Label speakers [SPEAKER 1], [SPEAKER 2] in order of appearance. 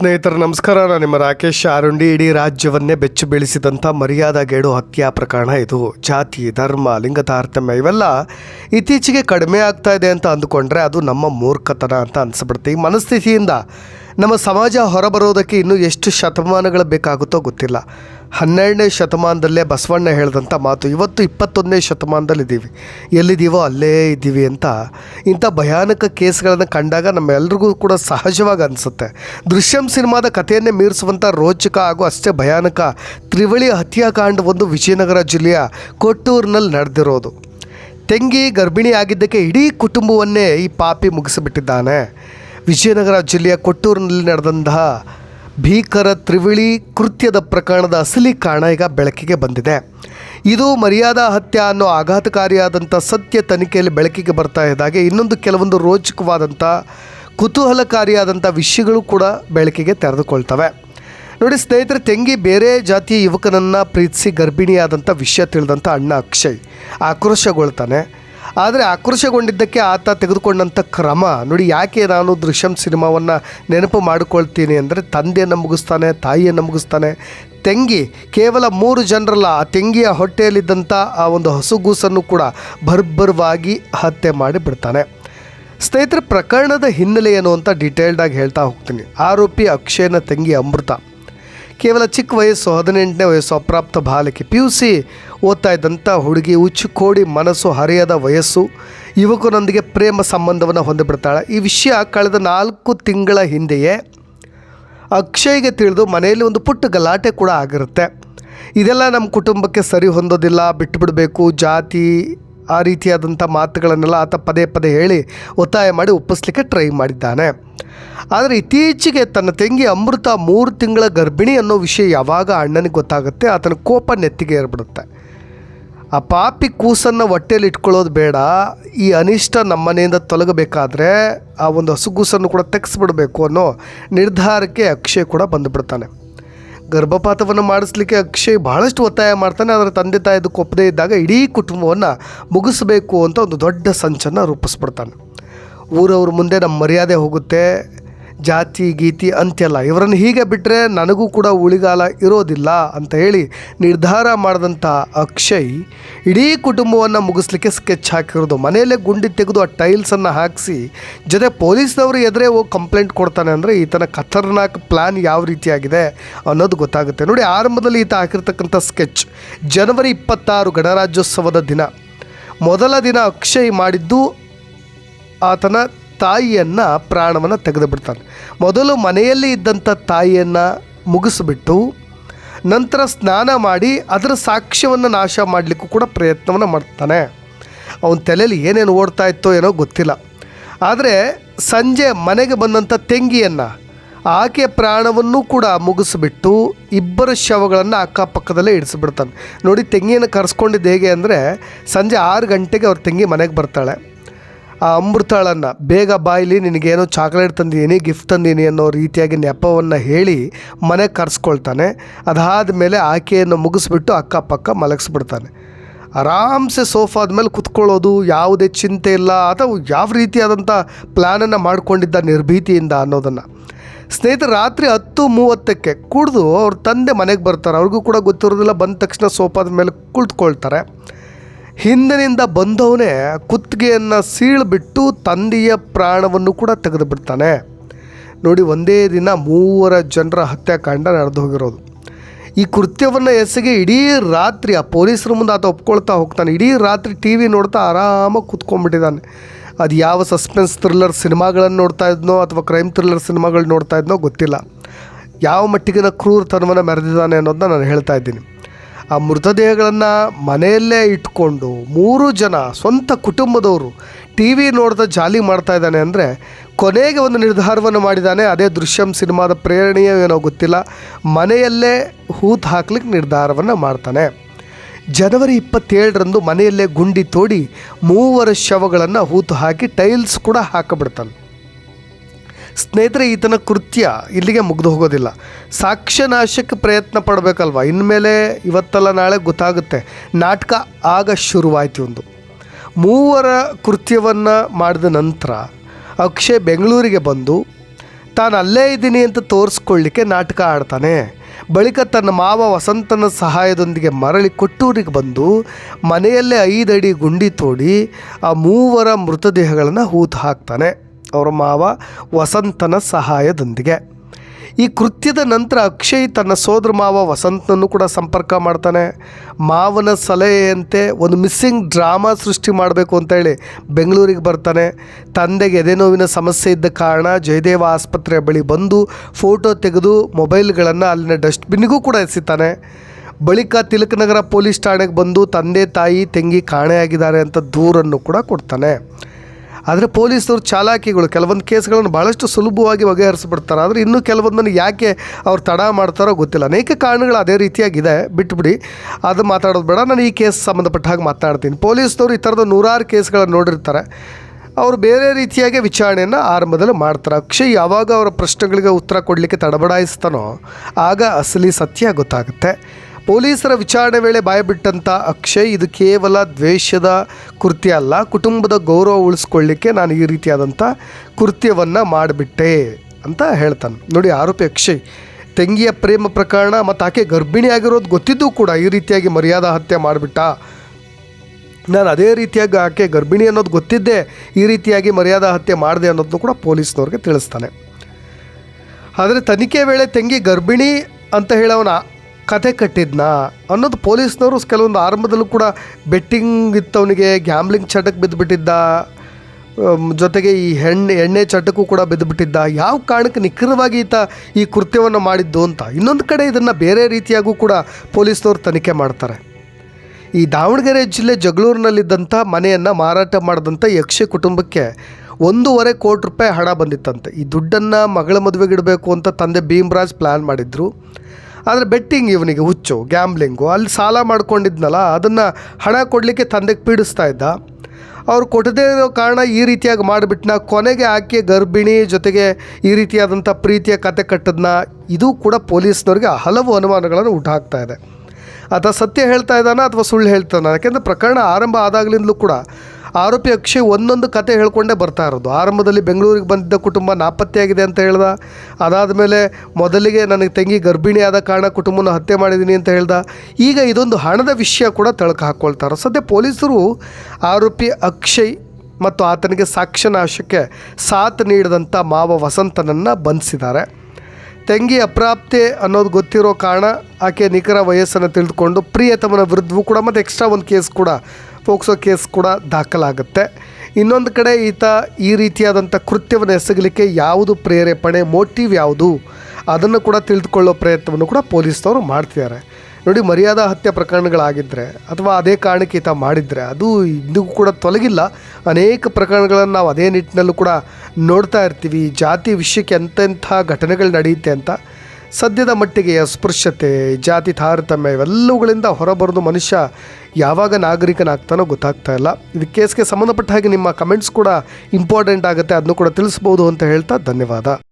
[SPEAKER 1] ಸ್ನೇಹಿತರು, ನಮಸ್ಕಾರ. ನಾನು ನಿಮ್ಮ ರಾಕೇಶ್ ಆರುಂಡಿ ಇಡೀ ರಾಜ್ಯವನ್ನೇ ಬೆಚ್ಚು ಬೀಳಿಸಿದಂಥ ಮರ್ಯಾದಾ ಗೇಡು ಹತ್ಯಾ ಪ್ರಕರಣ ಇದು. ಜಾತಿ, ಧರ್ಮ, ಲಿಂಗ ತಾರತಮ್ಯ ಇವೆಲ್ಲ ಇತ್ತೀಚೆಗೆ ಕಡಿಮೆ ಆಗ್ತಾ ಇದೆ ಅಂತ ಅಂದುಕೊಂಡ್ರೆ ಅದು ನಮ್ಮ ಮೂರ್ಖತನ ಅಂತ ಅನಿಸ್ಬಿಡುತ್ತೆ. ಈ ಮನಸ್ಥಿತಿಯಿಂದ ನಮ್ಮ ಸಮಾಜ ಹೊರಬರೋದಕ್ಕೆ ಇನ್ನೂ ಎಷ್ಟು ಶತಮಾನಗಳು ಬೇಕಾಗುತ್ತೋ ಗೊತ್ತಿಲ್ಲ. ಹನ್ನೆರಡನೇ ಶತಮಾನದಲ್ಲೇ ಬಸವಣ್ಣ ಹೇಳಿದಂಥ ಮಾತು ಇವತ್ತು ಇಪ್ಪತ್ತೊಂದನೇ ಶತಮಾನದಲ್ಲಿದ್ದೀವಿ. ಎಲ್ಲಿದ್ದೀವೋ ಅಲ್ಲೇ ಇದ್ದೀವಿ ಅಂತ. ಇಂಥ ಭಯಾನಕ ಕೇಸ್ಗಳನ್ನು ಕಂಡಾಗ ನಮ್ಮೆಲ್ರಿಗೂ ಕೂಡ ಸಹಜವಾಗಿ ಅನಿಸುತ್ತೆ. ದೃಶ್ಯಂ ಸಿನಿಮಾದ ಕಥೆಯನ್ನೇ ಮೀರಿಸುವಂಥ ರೋಚಕ ಹಾಗೂ ಅಷ್ಟೇ ಭಯಾನಕ ತ್ರಿವಳಿ ಹತ್ಯಾಕಾಂಡ ಒಂದು ವಿಜಯನಗರ ಜಿಲ್ಲೆಯ ಕೊಟ್ಟೂರಿನಲ್ಲಿ ನಡೆದಿರೋದು. ತೆಂಗಿ ಗರ್ಭಿಣಿ ಆಗಿದ್ದಕ್ಕೆ ಇಡೀ ಕುಟುಂಬವನ್ನೇ ಈ ಪಾಪಿ ಮುಗಿಸಿಬಿಟ್ಟಿದ್ದಾನೆ. ವಿಜಯನಗರ ಜಿಲ್ಲೆಯ ಕೊಟ್ಟೂರಿನಲ್ಲಿ ನಡೆದಂತಹ ಭೀಕರ ತ್ರಿವಿಳಿ ಕೃತ್ಯದ ಪ್ರಕರಣದ ಅಸಲಿ ಕಾರಣ ಈಗ ಬೆಳಕಿಗೆ ಬಂದಿದೆ. ಇದು ಮರ್ಯಾದಾ ಹತ್ಯೆ ಅನ್ನೋ ಆಘಾತಕಾರಿಯಾದಂಥ ಸತ್ಯ ತನಿಖೆಯಲ್ಲಿ ಬೆಳಕಿಗೆ ಬರ್ತಾ ಇದ್ದಾಗೆ. ಇನ್ನೊಂದು ಕೆಲವೊಂದು ರೋಚಕವಾದಂಥ, ಕುತೂಹಲಕಾರಿಯಾದಂಥ ವಿಷಯಗಳು ಕೂಡ ಬೆಳಕಿಗೆ ತೆರೆದುಕೊಳ್ತವೆ. ನೋಡಿ ಸ್ನೇಹಿತರೆ, ತೆಂಗಿ ಬೇರೆ ಜಾತಿಯ ಯುವಕನನ್ನು ಪ್ರೀತಿಸಿ ಗರ್ಭಿಣಿಯಾದಂಥ ವಿಷಯ ತಿಳಿದಂಥ ಅಣ್ಣ ಅಕ್ಷಯ್ ಆಕ್ರೋಶಗೊಳ್ತಾನೆ. ಆದರೆ ಆಕ್ರೋಶಗೊಂಡಿದ್ದಕ್ಕೆ ಆತ ತೆಗೆದುಕೊಂಡಂಥ ಕ್ರಮ. ನೋಡಿ, ಯಾಕೆ ನಾನು ದೃಶ್ಯಂ ಸಿನಿಮಾವನ್ನು ನೆನಪು ಮಾಡಿಕೊಳ್ತೀನಿ ಅಂದರೆ, ತಂದೆಯನ್ನು ಮುಗಿಸ್ತಾನೆ, ತಾಯಿಯನ್ನು ಮುಗಿಸ್ತಾನೆ. ತೆಂಗಿ, ಕೇವಲ ಮೂರು ಜನರಲ್ಲ, ಆ ತೆಂಗಿಯ ಹೊಟ್ಟೆಯಲ್ಲಿದ್ದಂಥ ಆ ಒಂದು ಹಸುಗೂಸನ್ನು ಕೂಡ ಭರ್ಭರವಾಗಿ ಹತ್ಯೆ ಮಾಡಿ ಬಿಡ್ತಾನೆ ಸ್ನೇಹಿತರೆ, ಪ್ರಕರಣದ ಹಿನ್ನೆಲೆ ಏನು ಅಂತ ಡೀಟೇಲ್ಡಾಗಿ ಹೇಳ್ತಾ ಹೋಗ್ತೀನಿ. ಆರೋಪಿ ಅಕ್ಷಯನ ತಂಗಿ ಅಮೃತ. ಕೇವಲ ಚಿಕ್ಕ ವಯಸ್ಸು, ಹದಿನೆಂಟನೇ ವಯಸ್ಸು ಅಪ್ರಾಪ್ತ ಬಾಲಕಿ ಪಿ ಯು ಸಿ ಓದ್ತಾ ಇದ್ದಂಥ ಹುಡುಗಿ ಉಚ್ಚುಕೋಡಿ ಮನಸ್ಸು ಹರಿಯದ ವಯಸ್ಸು, ಯುವಕನೊಂದಿಗೆ ಪ್ರೇಮ ಸಂಬಂಧವನ್ನು ಹೊಂದಿಬಿಡ್ತಾಳೆ. ಈ ವಿಷಯ ಕಳೆದ ನಾಲ್ಕು ತಿಂಗಳ ಹಿಂದೆಯೇ ಅಕ್ಷಯ್ಗೆ ತಿಳಿದು ಮನೆಯಲ್ಲಿ ಒಂದು ಪುಟ್ಟ ಗಲಾಟೆ ಕೂಡ ಆಗಿರುತ್ತೆ. ಇದೆಲ್ಲ ನಮ್ಮ ಕುಟುಂಬಕ್ಕೆ ಸರಿ ಹೊಂದೋದಿಲ್ಲ ಬಿಟ್ಟುಬಿಡಬೇಕು ಜಾತಿ ಆ ರೀತಿಯಾದಂಥ ಮಾತುಗಳನ್ನೆಲ್ಲ ಆತ ಪದೇ ಪದೇ ಹೇಳಿ ಒತ್ತಾಯ ಮಾಡಿ ಒಪ್ಪಿಸ್ಲಿಕ್ಕೆ ಟ್ರೈ ಮಾಡಿದ್ದಾನೆ. ಆದರೆ ಇತ್ತೀಚೆಗೆ ತನ್ನ ತಂಗಿ ಅಮೃತ ಮೂರು ತಿಂಗಳ ಗರ್ಭಿಣಿ ಅನ್ನೋ ವಿಷಯ ಯಾವಾಗ ಅಣ್ಣನಿಗೆ ಗೊತ್ತಾಗುತ್ತೆ, ಆತನ ಕೋಪ ನೆತ್ತಿಗೆ ಏರ್ಬಿಡುತ್ತೆ. ಆ ಪಾಪಿ ಕೂಸನ್ನು ಹೊಟ್ಟೆಯಲ್ಲಿ ಇಟ್ಕೊಳ್ಳೋದು ಬೇಡ, ಈ ಅನಿಷ್ಟ ನಮ್ಮನೆಯಿಂದ ತೊಲಗಬೇಕಾದ್ರೆ ಆ ಒಂದು ಹಸುಗೂಸನ್ನು ಕೂಡ ತೆಗೆಸ್ಬಿಡಬೇಕು ಅನ್ನೋ ನಿರ್ಧಾರಕ್ಕೆ ಅಕ್ಷಯ್ ಕೂಡ ಬಂದುಬಿಡ್ತಾನೆ. ಗರ್ಭಪಾತವನ್ನು ಮಾಡಿಸ್ಲಿಕ್ಕೆ ಅಕ್ಷಯ್ ಬಹಳಷ್ಟು ಒತ್ತಾಯ ಮಾಡ್ತಾನೆ ಅದರ ತಂದೆ ತಾಯಿದು ಕೊಪ್ಪದೇ ಇದ್ದಾಗ ಇಡೀ ಕುಟುಂಬವನ್ನು ಮುಗಿಸ್ಬೇಕು ಅಂತ ಒಂದು ದೊಡ್ಡ ಸಂಚನ್ನು ರೂಪಿಸ್ಬಿಡ್ತಾನೆ. ಊರವ್ರ ಮುಂದೆ ನಮ್ಮ ಮರ್ಯಾದೆ ಹೋಗುತ್ತೆ ಜಾತಿ, ಗೀತಿ ಅಂತೆಲ್ಲ ಇವರನ್ನು ಹೀಗೆ ಬಿಟ್ಟರೆ ನನಗೂ ಕೂಡ ಉಳಿಗಾಲ ಇರೋದಿಲ್ಲ ಅಂತ ಹೇಳಿ ನಿರ್ಧಾರ ಮಾಡಿದಂಥ ಅಕ್ಷಯ್ ಇಡೀ ಕುಟುಂಬವನ್ನು ಮುಗಿಸ್ಲಿಕ್ಕೆ ಸ್ಕೆಚ್ ಹಾಕಿರೋದು. ಮನೆಯಲ್ಲೇ ಗುಂಡಿ ತೆಗೆದು ಆ ಟೈಲ್ಸನ್ನು ಹಾಕಿಸಿ ಜೊತೆ ಪೊಲೀಸ್ನವರು ಎದುರೇ ಹೋಗಿ ಕಂಪ್ಲೇಂಟ್ ಕೊಡ್ತಾನೆ ಅಂದರೆ ಈತನ ಖತರ್ನಾಕ್ ಪ್ಲ್ಯಾನ್ ಯಾವ ರೀತಿಯಾಗಿದೆ ಅನ್ನೋದು ಗೊತ್ತಾಗುತ್ತೆ. ನೋಡಿ, ಆರಂಭದಲ್ಲಿ ಈತ ಹಾಕಿರ್ತಕ್ಕಂಥ ಸ್ಕೆಚ್ ಜನವರಿ ಇಪ್ಪತ್ತಾರು ಗಣರಾಜ್ಯೋತ್ಸವದ ದಿನ. ಮೊದಲ ದಿನ ಅಕ್ಷಯ್ ಮಾಡಿದ್ದು ಆತನ ತಾಯಿಯನ್ನು ಪ್ರಾಣವನ್ನು ತೆಗೆದುಬಿಡ್ತಾನೆ. ಮೊದಲು ಮನೆಯಲ್ಲಿ ಇದ್ದಂಥ ತಾಯಿಯನ್ನು ಮುಗಿಸ್ಬಿಟ್ಟು ನಂತರ ಸ್ನಾನ ಮಾಡಿ ಅದರ ಸಾಕ್ಷ್ಯವನ್ನು ನಾಶ ಮಾಡಲಿಕ್ಕೂ ಕೂಡ ಪ್ರಯತ್ನವನ್ನು ಮಾಡ್ತಾನೆ. ಅವನ ತಲೆಯಲ್ಲಿ ಏನೇನು ಓಡ್ತಾ ಇತ್ತೋ ಏನೋ ಗೊತ್ತಿಲ್ಲ. ಆದರೆ ಸಂಜೆ ಮನೆಗೆ ಬಂದಂಥ ತೆಂಗಿಯನ್ನು ಆಕೆಯ ಪ್ರಾಣವನ್ನು ಕೂಡ ಮುಗಿಸ್ಬಿಟ್ಟು ಇಬ್ಬರ ಶವಗಳನ್ನು ಅಕ್ಕಪಕ್ಕದಲ್ಲೇ ಇಡಿಸ್ಬಿಡ್ತಾನೆ. ನೋಡಿ ತೆಂಗಿಯನ್ನು ಕರೆಸ್ಕೊಂಡಿದ್ದು ಹೇಗೆ ಅಂದರೆ ಸಂಜೆ ಆರು ಗಂಟೆಗೆ ಅವ್ರ ತೆಂಗಿ ಮನೆಗೆ ಬರ್ತಾಳೆ. ಆ ಅಮೃತಾಳನ್ನು, ಬೇಗ ಬಾಯಿಲಿ ನಿನಗೇನೋ ಚಾಕ್ಲೇಟ್ ತಂದಿದ್ದೀನಿ ಗಿಫ್ಟ್ ತಂದೀನಿ ಅನ್ನೋ ರೀತಿಯಾಗಿ ನೆಪವನ್ನು ಹೇಳಿ ಮನೆ ಕರೆಸ್ಕೊಳ್ತಾನೆ. ಅದಾದ ಮೇಲೆ ಆಕೆಯನ್ನು ಮುಗಿಸ್ಬಿಟ್ಟು ಅಕ್ಕಪಕ್ಕ ಮಲಗಿಸ್ಬಿಡ್ತಾನೆ. ಆರಾಮ್ಸೆ ಸೋಫಾದ ಮೇಲೆ ಕುತ್ಕೊಳ್ಳೋದು ಯಾವುದೇ ಚಿಂತೆ ಇಲ್ಲ. ಅಥವಾ ಯಾವ ರೀತಿಯಾದಂಥ ಪ್ಲ್ಯಾನನ್ನು ಮಾಡಿಕೊಂಡಿದ್ದ ನಿರ್ಭೀತಿಯಿಂದ ಅನ್ನೋದನ್ನು. ಸ್ನೇಹಿತರು, ರಾತ್ರಿ ಹತ್ತು ಮೂವತ್ತಕ್ಕೆ ಕುಡಿದು ಅವ್ರ ತಂದೆ ಮನೆಗೆ ಬರ್ತಾರೆ. ಅವ್ರಿಗೂ ಕೂಡ ಗೊತ್ತಿರೋದಿಲ್ಲ. ಬಂದ ತಕ್ಷಣ ಸೋಫಾದ ಮೇಲೆ ಕುಳಿತುಕೊಳ್ತಾರೆ. ಹಿಂದಿನಿಂದ ಬಂದವನೇ ಕುತ್ತಿಗೆಯನ್ನು ಸೀಳ್ಬಿಟ್ಟು ತಂದೆಯ ಪ್ರಾಣವನ್ನು ಕೂಡ ತೆಗೆದುಬಿಡ್ತಾನೆ. ನೋಡಿ, ಒಂದೇ ದಿನ ಮೂವರ ಜನರ ಹತ್ಯಾಕಾಂಡ ನಡೆದು ಹೋಗಿರೋದು. ಈ ಕೃತ್ಯವನ್ನು ಎಸಗಿ ಇಡೀ ರಾತ್ರಿ, ಆ ಪೊಲೀಸರ ಮುಂದೆ ಆತ ಒಪ್ಕೊಳ್ತಾ ಹೋಗ್ತಾನೆ. ಇಡೀ ರಾತ್ರಿ ಟಿ ವಿ ನೋಡ್ತಾ ಆರಾಮಾಗಿ ಕೂತ್ಕೊಂಡ್ಬಿಟ್ಟಿದ್ದಾನೆ. ಅದು ಯಾವ ಸಸ್ಪೆನ್ಸ್ ಥ್ರಿಲ್ಲರ್ ಸಿನಿಮಾಗಳನ್ನು ನೋಡ್ತಾ ಇದ್ನೋ ಅಥವಾ ಕ್ರೈಮ್ ಥ್ರಿಲ್ಲರ್ ಸಿನಿಮಾಗಳು ನೋಡ್ತಾ ಇದ್ನೋ ಗೊತ್ತಿಲ್ಲ. ಯಾವ ಮಟ್ಟಿಗಿನ ಕ್ರೂರತನವನ್ನು ಮೆರೆದಿದ್ದಾನೆ ಅನ್ನೋದನ್ನ ನಾನು ಹೇಳ್ತಾ ಇದ್ದೀನಿ. ಆ ಮೃತದೇಹಗಳನ್ನು ಮನೆಯಲ್ಲೇ ಇಟ್ಕೊಂಡು ಮೂರು ಜನ ಸ್ವಂತ ಕುಟುಂಬದವರು ಟಿ ವಿ ನೋಡ್ತಾ ಜಾಲಿ ಮಾಡ್ತಾ ಇದ್ದಾನೆ ಅಂದರೆ ಕೊನೆಗೆ ಒಂದು ನಿರ್ಧಾರವನ್ನು ಮಾಡಿದ್ದಾನೆ. ಅದೇ ದೃಶ್ಯಂ ಸಿನಿಮಾದ ಪ್ರೇರಣೆಯೋ ಏನೋ ಗೊತ್ತಿಲ್ಲ. ಮನೆಯಲ್ಲೇ ಹೂತು ಹಾಕ್ಲಿಕ್ಕೆ ನಿರ್ಧಾರವನ್ನು ಮಾಡ್ತಾನೆ. ಜನವರಿ ಇಪ್ಪತ್ತೇಳರಂದು ಮನೆಯಲ್ಲೇ ಗುಂಡಿ ತೋಡಿ ಮೂವರ ಶವಗಳನ್ನು ಹೂತು ಹಾಕಿ ಟೈಲ್ಸ್ ಕೂಡ ಹಾಕಿಬಿಡ್ತಾನೆ. ಸ್ನೇಹಿತರೆ, ಈತನ ಕೃತ್ಯ ಇಲ್ಲಿಗೆ ಮುಗ್ದು ಹೋಗೋದಿಲ್ಲ. ಸಾಕ್ಷ್ಯನಾಶಕ್ಕೆ ಪ್ರಯತ್ನ ಪಡಬೇಕಲ್ವ? ಇನ್ಮೇಲೆ ಇವತ್ತಲ್ಲ ನಾಳೆ ಗೊತ್ತಾಗುತ್ತೆ. ನಾಟಕ ಆಗ ಶುರುವಾಯಿತು ಒಂದು. ಮೂವರ ಕೃತ್ಯವನ್ನು ಮಾಡಿದ ನಂತರ ಅಕ್ಷಯ್ ಬೆಂಗಳೂರಿಗೆ ಬಂದು, ತಾನು ಅಲ್ಲೇ ಇದ್ದೀನಿ ಅಂತ ತೋರಿಸ್ಕೊಳ್ಳಿಕ್ಕೆ ನಾಟಕ ಆಡ್ತಾನೆ. ಬಳಿಕ ತನ್ನ ಮಾವ ವಸಂತನ ಸಹಾಯದೊಂದಿಗೆ ಮರಳಿ ಕೊಟ್ಟೂರಿಗೆ ಬಂದು, ಮನೆಯಲ್ಲೇ ಐದಡಿ ಗುಂಡಿ ತೋಡಿ ಆ ಮೂವರ ಮೃತದೇಹಗಳನ್ನು ಹೂತು ಹಾಕ್ತಾನೆ. ಅವರ ಮಾವ ವಸಂತನ ಸಹಾಯದೊಂದಿಗೆ. ಈ ಕೃತ್ಯದ ನಂತರ ಅಕ್ಷಯ್ ತನ್ನ ಸೋದರ ಮಾವ ವಸಂತನನ್ನು ಕೂಡ ಸಂಪರ್ಕ ಮಾಡ್ತಾನೆ. ಮಾವನ ಸಲಹೆಯಂತೆ ಒಂದು ಮಿಸ್ಸಿಂಗ್ ಡ್ರಾಮಾ ಸೃಷ್ಟಿ ಮಾಡಬೇಕು ಅಂತ ಹೇಳಿ ಬೆಂಗಳೂರಿಗೆ ಬರ್ತಾನೆ. ತಂದೆಗೆ ಎದೆನೋವಿನ ಸಮಸ್ಯೆ ಇದ್ದ ಕಾರಣ ಜಯದೇವ ಆಸ್ಪತ್ರೆಯ ಬಳಿ ಬಂದು ಫೋಟೋ ತೆಗೆದು ಮೊಬೈಲ್ಗಳನ್ನು ಅಲ್ಲಿನ ಡಸ್ಟ್ಬಿನ್ನಿಗೂ ಕೂಡ ಎಸಿತಾನೆ ಬಳಿಕ ತಿಲಕನಗರ ಪೊಲೀಸ್ ಠಾಣೆಗೆ ಬಂದು ತಂದೆ ತಾಯಿ, ತಂಗಿ ಕಾಣೆಯಾಗಿದ್ದಾರೆ ಅಂತ ದೂರನ್ನು ಕೂಡ ಕೊಡ್ತಾನೆ. ಆದರೆ ಪೊಲೀಸರು ಚಾಲಾಕಿಗಳು, ಕೆಲವೊಂದು ಕೇಸ್ಗಳನ್ನು ಭಾಳಷ್ಟು ಸುಲಭವಾಗಿ ಬಗೆಹರಿಸ್ಬಿಡ್ತಾರೆ. ಆದರೆ ಇನ್ನೂ ಕೆಲವೊಂದನ್ನು ಯಾಕೆ ಅವ್ರು ತಡ ಮಾಡ್ತಾರೋ ಗೊತ್ತಿಲ್ಲ. ಅನೇಕ ಕಾರಣಗಳು ಅದೇ ರೀತಿಯಾಗಿದೆ, ಬಿಟ್ಬಿಡಿ. ಅದು ಮಾತಾಡೋದು ಬೇಡ, ನಾನು ಈ ಕೇಸ್ ಸಂಬಂಧಪಟ್ಟ ಹಾಗೆ ಮಾತಾಡ್ತೀನಿ. ಪೊಲೀಸ್ನವರು ಈ ಥರದ ನೂರಾರು ಕೇಸ್ಗಳನ್ನು ನೋಡಿರ್ತಾರೆ. ಅವರು ಬೇರೆ ರೀತಿಯಾಗಿ ವಿಚಾರಣೆಯನ್ನು ಆರಂಭದಲ್ಲಿ ಮಾಡ್ತಾರೆ. ಅಕ್ಷಯ್ ಯಾವಾಗ ಅವರ ಪ್ರಶ್ನೆಗಳಿಗೆ ಉತ್ತರ ಕೊಡಲಿಕ್ಕೆ ತಡಬಡಾಯಿಸ್ತಾನೋ, ಆಗ ಅಸಲಿ ಸತ್ಯ ಗೊತ್ತಾಗುತ್ತೆ. ಪೊಲೀಸರ ವಿಚಾರಣೆ ವೇಳೆ ಬಾಯ್ಬಿಟ್ಟಂಥ ಅಕ್ಷಯ್, ಇದು ಕೇವಲ ದ್ವೇಷದ ಕೃತ್ಯ ಅಲ್ಲ, ಕುಟುಂಬದ ಗೌರವ ಉಳಿಸ್ಕೊಳ್ಳಿಕ್ಕೆ ನಾನು ಈ ರೀತಿಯಾದಂಥ ಕೃತ್ಯವನ್ನು ಮಾಡಿಬಿಟ್ಟೆ ಅಂತ ಹೇಳ್ತಾನೆ. ನೋಡಿ, ಆರೋಪಿ ಅಕ್ಷಯ್, ತಂಗಿಯ ಪ್ರೇಮ ಪ್ರಕರಣ ಮತ್ತು ಆಕೆ ಗರ್ಭಿಣಿ ಆಗಿರೋದು ಗೊತ್ತಿದ್ದು ಕೂಡ ಈ ರೀತಿಯಾಗಿ ಮರ್ಯಾದಾ ಹತ್ಯೆ ಮಾಡಿಬಿಟ್ಟ. ನಾನು ಅದೇ ರೀತಿಯಾಗಿ ಆಕೆ ಗರ್ಭಿಣಿ ಅನ್ನೋದು ಗೊತ್ತಿದ್ದೆ, ಈ ರೀತಿಯಾಗಿ ಮರ್ಯಾದಾ ಹತ್ಯೆ ಮಾಡಿದೆ ಅನ್ನೋದನ್ನು ಕೂಡ ಪೊಲೀಸ್ನವ್ರಿಗೆ ತಿಳಿಸ್ತಾನೆ. ಆದರೆ ತನಿಖೆ ವೇಳೆ ತಂಗಿ ಗರ್ಭಿಣಿ ಅಂತ ಹೇಳೋನ ಕತೆ ಕಟ್ಟಿದ್ನಾ? ಅನ್ನೋದು ಪೊಲೀಸ್ನವರು ಕೆಲವೊಂದು ಆರಂಭದಲ್ಲೂ ಕೂಡ ಬೆಟ್ಟಿಂಗ್ ಇತ್ತವನಿಗೆ ಗ್ಯಾಮ್ಲಿಂಗ್ ಚಟಕ್ಕೆ ಬಿದ್ದುಬಿಟ್ಟಿದ್ದ ಜೊತೆಗೆ ಈ ಹೆಣ್ಣು ಎಣ್ಣೆ ಚಟಕ್ಕೂ ಕೂಡ ಬಿದ್ದುಬಿಟ್ಟಿದ್ದ ಯಾವ ಕಾರಣಕ್ಕೆ ನಿಖರವಾಗಿ ಈತ ಈ ಕೃತ್ಯವನ್ನು ಮಾಡಿದ್ದು ಅಂತ? ಇನ್ನೊಂದು ಕಡೆ ಇದನ್ನು ಬೇರೆ ರೀತಿಯಾಗೂ ಕೂಡ ಪೊಲೀಸ್ನವರು ತನಿಖೆ ಮಾಡ್ತಾರೆ. ಈ ದಾವಣಗೆರೆ ಜಿಲ್ಲೆ ಜಗಳೂರಿನಲ್ಲಿದ್ದಂಥ ಮನೆಯನ್ನು ಮಾರಾಟ ಮಾಡಿದಂಥ ಯಕ್ಷ ಕುಟುಂಬಕ್ಕೆ ಒಂದೂವರೆ ಕೋಟಿ ರೂಪಾಯಿ ಹಣ ಬಂದಿತ್ತಂತೆ. ಈ ದುಡ್ಡನ್ನು ಮಗಳ ಮದುವೆಗಿಡಬೇಕು ಅಂತ ತಂದೆ ಭೀಮರಾಜ್ ಪ್ಲ್ಯಾನ್ ಮಾಡಿದ್ರು. ಆದರೆ ಬೆಟ್ಟಿಂಗ್ ಇವನಿಗೆ ಹುಚ್ಚು ಗ್ಯಾಮ್ಲಿಂಗು ಅಲ್ಲಿ ಸಾಲ ಮಾಡ್ಕೊಂಡಿದ್ನಲ್ಲ, ಅದನ್ನು ಹಣ ಕೊಡಲಿಕ್ಕೆ ತಂದೆಗೆ ಪೀಡಿಸ್ತಾ ಇದ್ದ. ಅವ್ರು ಕೊಟ್ಟದೇ ಇರೋ ಕಾರಣ ಈ ರೀತಿಯಾಗಿ ಮಾಡಿಬಿಟ್ನ, ಕೊನೆಗೆ ಆಕೆ ಗರ್ಭಿಣಿ ಜೊತೆಗೆ ಈ ರೀತಿಯಾದಂಥ ಪ್ರೀತಿಯ ಕತೆ ಕಟ್ಟದ್ನ. ಇದು ಕೂಡ ಪೊಲೀಸ್ನವ್ರಿಗೆ ಹಲವು ಅನುಮಾನಗಳನ್ನು ಹುಟ್ಟಾಕ್ತಾ ಇದೆ. ಆತ ಸತ್ಯ ಹೇಳ್ತಾ ಇದ್ದಾನ ಅಥವಾ ಸುಳ್ಳು ಹೇಳ್ತಾನೆ? ಯಾಕೆಂದರೆ ಪ್ರಕರಣ ಆರಂಭ ಆದಾಗಲಿಂದಲೂ ಕೂಡ ಆರೋಪಿ ಅಕ್ಷಯ್ ಒಂದೊಂದು ಕತೆ ಹೇಳ್ಕೊಂಡೇ ಬರ್ತಾ ಇರೋದು. ಆರಂಭದಲ್ಲಿ ಬೆಂಗಳೂರಿಗೆ ಬಂದಿದ್ದ ಕುಟುಂಬ ನಾಪತ್ತೆಯಾಗಿದೆ ಅಂತ ಹೇಳ್ದ. ಅದಾದಮೇಲೆ ಮೊದಲಿಗೆ ನನಗೆ ತಂಗಿ ಗರ್ಭಿಣಿ ಆದ ಕಾರಣ ಕುಟುಂಬನ ಹತ್ಯೆ ಮಾಡಿದ್ದೀನಿ ಅಂತ ಹೇಳ್ದ. ಈಗ ಇದೊಂದು ಹಣದ ವಿಷಯ ಕೂಡ ತಳಕ ಹಾಕ್ಕೊಳ್ತಾರೆ ಸದ್ಯ ಪೊಲೀಸರು ಆರೋಪಿ ಅಕ್ಷಯ್ ಮತ್ತು ಆತನಿಗೆ ಸಾಕ್ಷ್ಯನಾಶಕ್ಕೆ ಸಾಥ್ ನೀಡಿದಂಥ ಮಾವ ವಸಂತನನ್ನು ಬಂಧಿಸಿದ್ದಾರೆ. ತಂಗಿ ಅಪ್ರಾಪ್ತೆ ಅನ್ನೋದು ಗೊತ್ತಿರೋ ಕಾರಣ ಆಕೆ ನಿಖರ ವಯಸ್ಸನ್ನು ತಿಳಿದುಕೊಂಡು ಪ್ರಿಯತಮನ ವಿರುದ್ಧವೂ ಕೂಡ ಮತ್ತು ಎಕ್ಸ್ಟ್ರಾ ಒಂದು ಕೇಸ್ ಕೂಡ ಫೋಕ್ಸೋ ಕೇಸ್ ಕೂಡ ದಾಖಲಾಗುತ್ತೆ. ಇನ್ನೊಂದು ಕಡೆ ಈತ ಈ ರೀತಿಯಾದಂಥ ಕೃತ್ಯವನ್ನು ಎಸಗಲಿಕ್ಕೆ ಯಾವುದು ಪ್ರೇರೇಪಣೆ, ಮೋಟಿವ್ ಯಾವುದು? ಅದನ್ನು ಕೂಡ ತಿಳಿದುಕೊಳ್ಳೋ ಪ್ರಯತ್ನವನ್ನು ಕೂಡ ಪೊಲೀಸ್ನವರು ಮಾಡ್ತಿದ್ದಾರೆ. ನೋಡಿ, ಮರ್ಯಾದಾ ಹತ್ಯೆ ಪ್ರಕರಣಗಳಾಗಿದ್ದರೆ ಅಥವಾ ಅದೇ ಕಾರಣಕ್ಕೆ ಈತ ಮಾಡಿದರೆ ಅದು ಇಂದಿಗೂ ಕೂಡ ತೊಲಗಿಲ್ಲ. ಅನೇಕ ಪ್ರಕರಣಗಳನ್ನು ನಾವು ಅದೇ ನಿಟ್ಟಿನಲ್ಲೂ ಕೂಡ ನೋಡ್ತಾ ಇರ್ತೀವಿ. ಜಾತಿ ವಿಷಯಕ್ಕೆ ಎಂತೆಂಥ ಘಟನೆಗಳು ನಡೆಯುತ್ತೆ ಅಂತ. ಸದ್ಯದ ಮಟ್ಟಿಗೆ ಅಸ್ಪೃಶ್ಯತೆ, ಜಾತಿ ತಾರತಮ್ಯ ಇವೆಲ್ಲವುಗಳಿಂದ ಹೊರಬರೋದು ಮನುಷ್ಯ ಯಾವಾಗ ನಾಗರಿಕನಾಗ್ತಾನೋ ಗೊತ್ತಾಗ್ತಾ ಇಲ್ಲ. ಇದು ಕೇಸ್ಗೆ ಸಂಬಂಧಪಟ್ಟ ಹಾಗೆ ನಿಮ್ಮ ಕಮೆಂಟ್ಸ್ ಕೂಡ ಇಂಪಾರ್ಟೆಂಟ್ ಆಗುತ್ತೆ. ಅದನ್ನು ಕೂಡ ತಿಳಿಸ್ಬೋದು ಅಂತ ಹೇಳ್ತಾ ಧನ್ಯವಾದ.